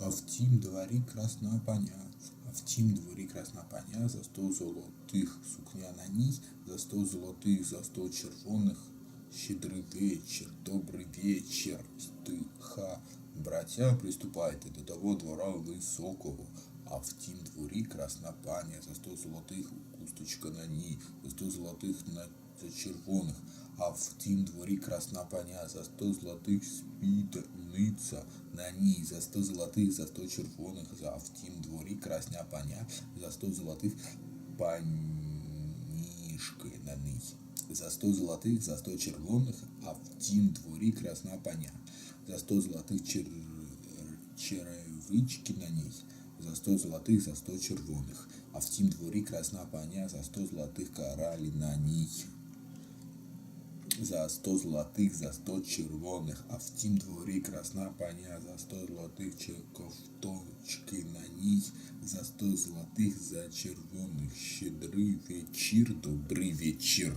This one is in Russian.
А в тім дворі красна паня, а в тім дворі красна паня, за сто золотих сукня на ній, за сто золотих, за сто червоних. Щедрий вечір, добрий вечір, стиха. Браття, приступайте до того двора високого, а в тім дворі красна паня, за сто золотих кусточка на ній, за сто золотих на за червоних, а в тім дворі красна паня, за сто золотих спідниця на ній, за сто золотих, за сто червоних, за в тім дворі красна паня, за сто золотих панішки на ній. За сто золотих, за сто червоних, а в тім дворі красна паня. За сто золотих чер... черевички на ній. За сто золотих, за сто червоних. А в тім дворі красна паня, за сто золотих коралі на ній. За сто золотих, за сто червоних, а в тім дворі красна паня, за сто золотих че- ковточки на ній, за сто золотих, за червоних. Щедрий вечір, добрий вечір.